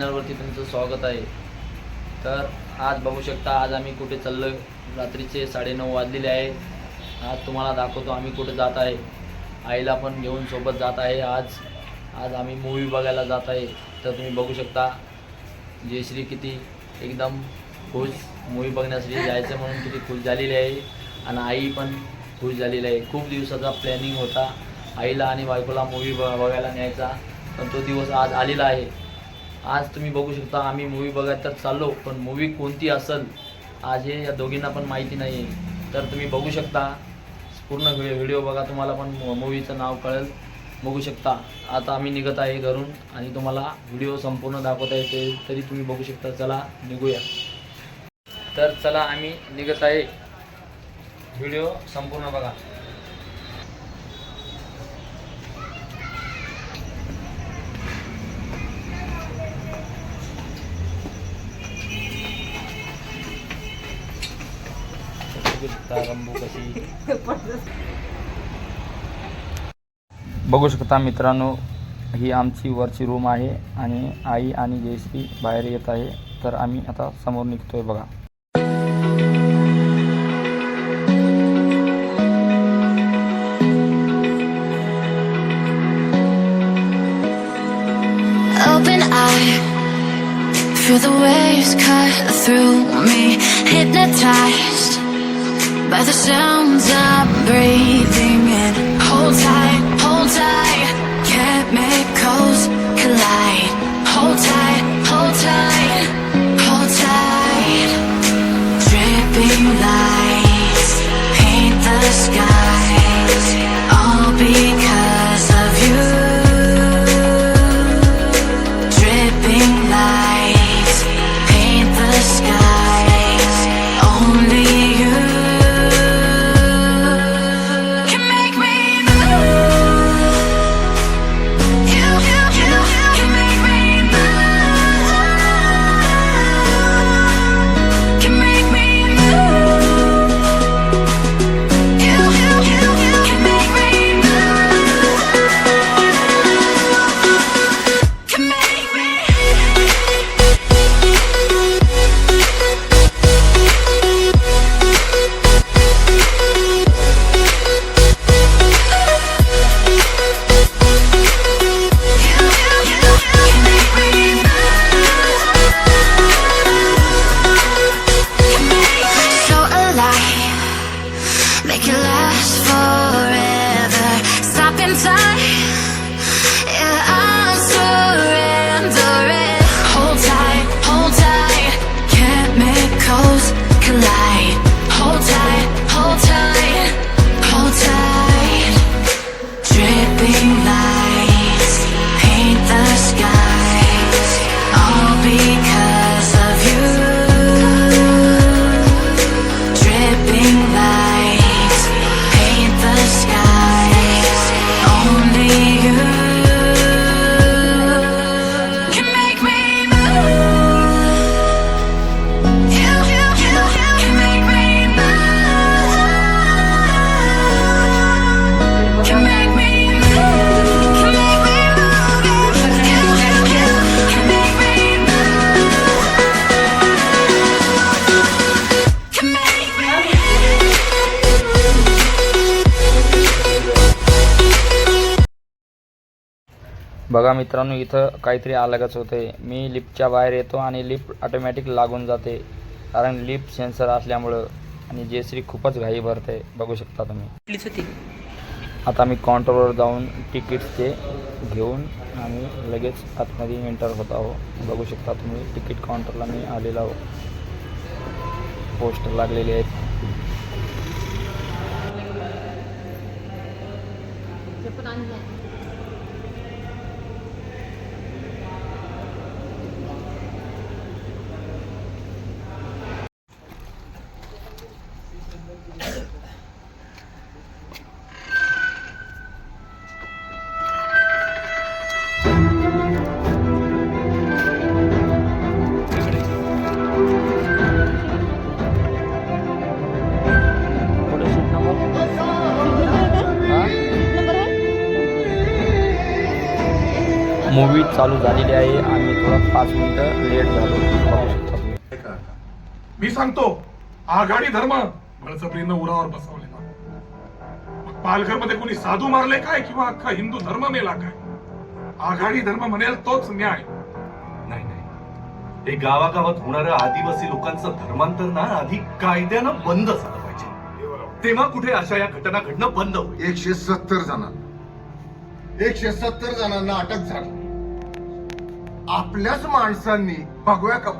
चॅनलवरती तुमचं स्वागत आहे. तर आज बघू शकता आज आम्ही कुठे चाललो रात्रीचे साडेनऊ वाजलेले आहे. आज तुम्हाला दाखवतो आम्ही कुठे जात आहे. आईला पण घेऊन सोबत जात आहे आज. आज आम्ही मूवी बघायला जात आहे. तर तुम्ही बघू शकता जयश्री किती एकदम खुश मूवी बघण्यासाठी जायचं म्हणून किती खुश झालेली आहे. आणि आई पण खुश झालेली आहे. खूप दिवसाचा प्लॅनिंग होता. आईला आणि बायकोला मूवी बघायला न्यायचा. पण तो दिवस आज आलेला आहे. आज तुम्ही बघू शकता आम्ही मूवी बघायला तर चाललो पण मूवी कोणती असेल आज हे या दोघींना पण माहिती नाही आहे तर तुम्ही बघू शकता पूर्ण व्हिडिओ व्हिडिओ बघा तुम्हाला पण मूवीचं नाव कळेल. बघू शकता. आता आम्ही निघत आहे घरून आणि तुम्हाला व्हिडिओ संपूर्ण दाखवता येते तरी तुम्ही बघू शकता. चला निघूया. तर चला आम्ही निघत आहे. व्हिडिओ संपूर्ण बघा. शकता रंबू कशी? बघू शकता मित्रांनो ही आमची वरची रूम आहे आणि आई आणि जयश्री बाहेर येत आहे. तर आम्ही आता समोर निघतोय बघा. Open eye, feel the waves cut through me. by the sounds I breathe. बघा मित्रांनो इथं काहीतरी अलगच होते मी लिफ्टच्या बाहेर येतो आणि लिफ्ट ऑटोमॅटिक लागून जाते. कारण लिफ्ट सेन्सर असल्यामुळं आणि जयश्री खूपच घाई भरते बघू शकता तुम्ही. आता मी काउंटरवर जाऊन तिकीट्स ते घेऊन आम्ही लगेच आतमध्ये एंटर होत आहो. बघू शकता तुम्ही तिकीट काउंटरला मी आलेलो आहो. पोस्टर लागलेले आहेत. मूवी चालू झालेली आहे. आम्ही थोडं पाच मिनिटं लेट झालो. मी सांगतो आघाडी धर्म बळजबरीनं उरावर बसवलेला. मग पालघरमध्ये कोणी साधू मारले काय किंवा अख्खा हिंदू धर्म मेला काय? आघाडी धर्म म्हणेल तोच न्याय. नाही नाही. हे गावागावात होणारं आदिवासी लोकांचं धर्मांतर ना आधी कायद्यानं बंद झालं पाहिजे. तेव्हा कुठे अशा या घटना घडणं बंद होईल. एकशे सत्तर जणांना. एकशे सत्तर जणांना अटक झाली. आपल्याच माणसांनी भगव्या कप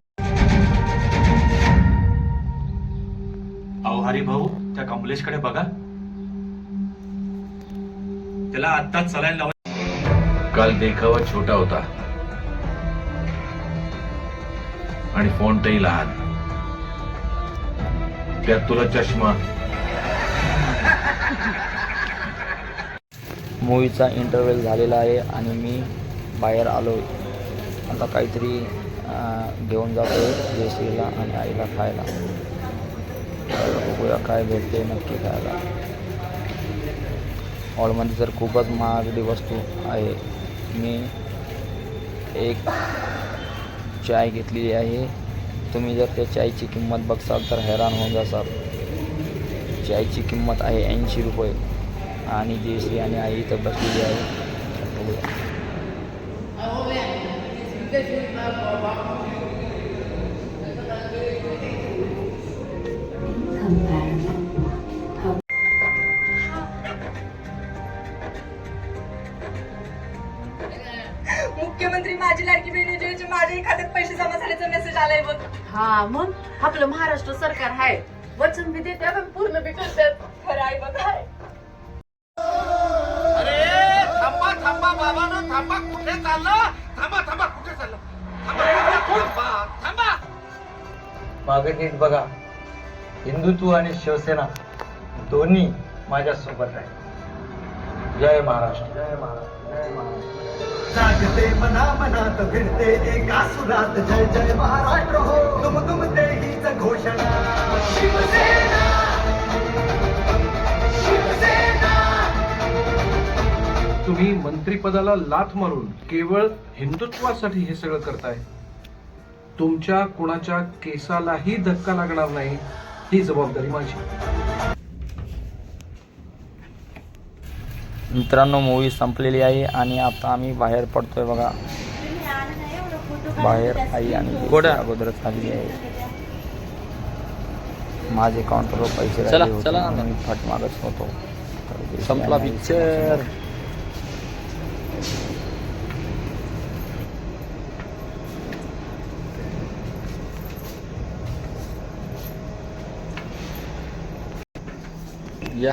अहो हरी भाऊ त्या कमलेशकडे बघा. त्याला आत्ताच सलाईन लावा. काल देखावा छोटा होता. आणि फोंटही लहान. त्यात तुला चष्मा. मूवीचा इंटरव्हल झालेला आहे आणि मी बाहेर आलो आता काहीतरी घेऊन जातो जयश्रीला आणि आईला खायला. बघूया काय भेटते नक्की खायला. हॉलमध्ये तर खूपच महागडी वस्तू आहे. मी एक चाय घेतलेली आहे. तुम्ही जर त्या चायची किंमत बघसाल तर हैराण होऊन जासाल. चायची किंमत आहे ऐंशी रुपये. आणि जयश्री आणि आई इथं बसलेली आहे. मुख्यमंत्री माझी लाडकी बहीण योजनेचे माझ्याही खात्यात पैसे जमा झाल्याचा मेसेज आलाय बघ. हा मग? आपलं महाराष्ट्र सरकार आहे वचन बी देते पण पूर्ण बी करतात. खरं आहे बघ आहे थांबा थांबा बाबा थांबा. कुठे चालला थांबा थांबा कुठे चालला थांबा थांबा. मागे नीट बघा. हिंदुत्व आणि शिवसेना दोन्ही माझ्यासोबत आहे जय महाराष्ट्र. जय महाराष्ट्र जय महाराष्ट्र. जागते मना मनात फिरते एका सुरात जय जय महाराष्ट्र. हो तुम तुम ते हीच घोषणा. शिवसेना शिवसेना. तुम्ही मंत्रिपदाला लाथ मारून केवळ हिंदुत्वासाठी हे सगळं करताय. तुमच्या कुणाच्या केसालाही धक्का लागणार नाही ही जबाबदारी माझी. मित्रांनो मूवी संपलेली आहे आणि आता आम्ही बाहेर पडतोय बघा. बाहेर आई आणि गोड्या अगोदरच आलेली आहे. माझे काउंटरवर पैसे चला, चला. मी फट मागत होतो संपला पिक्चर या.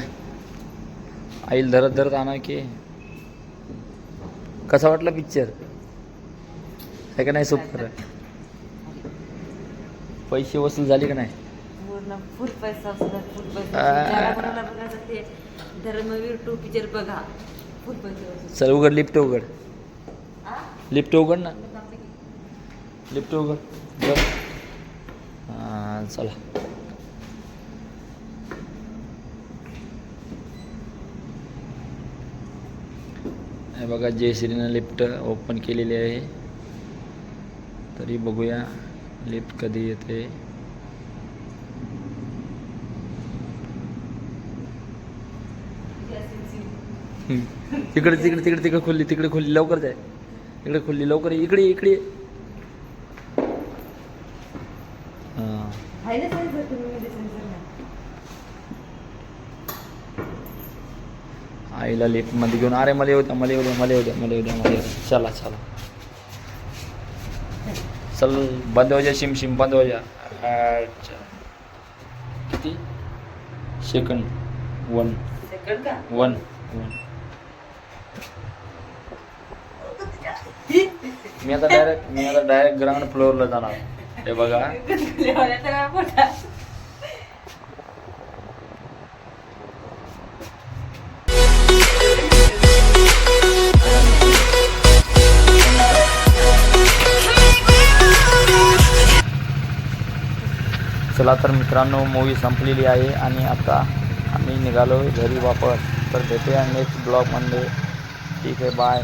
आईल धरत धरत आणा की. कसा वाटला पिक्चर आहे का नाही सुपर पैसे वसूल झाले का नाही? फुल पैसा धर्मवीर टू पिक्चर बघा. फुल पैसे. चल उघड लिफ्ट उघड? लिफ्ट उघड ना. लिफ्ट उघड. हां चला. हे बघा जयश्रीनं लिफ्ट ओपन केलेली आहे. तरी बघूया लिफ्ट कधी येते. तिकडे तिकडे तिकडे तिकडे खोलली तिकडे खोलली लवकर जाय. इकडे खोलली लवकर इकडे इकडे हा हां आहे ना sensor तुम्ही मध्ये sensor नाही. आईला लिफ्टमध्ये घेऊन अरे मला येऊ द्या मला येऊ द्या मला येऊ द्या मला येऊ द्या मला येऊ द्या चला चला चल बंद हो जा शिम शिम बंद हो जा अच्छा किती सेकंड वन Second का वन वन मी आता डायरेक्ट मी आता डायरेक्ट ग्राउंड फ्लोअरला जाणार हे बघा चला तर मित्रांनो मूवी संपलेली आहे आणि आता आम्ही निघालो घरी वापस. तर भेटूया नेक्स्ट ब्लॉगमध्ये ठीक आहे बाय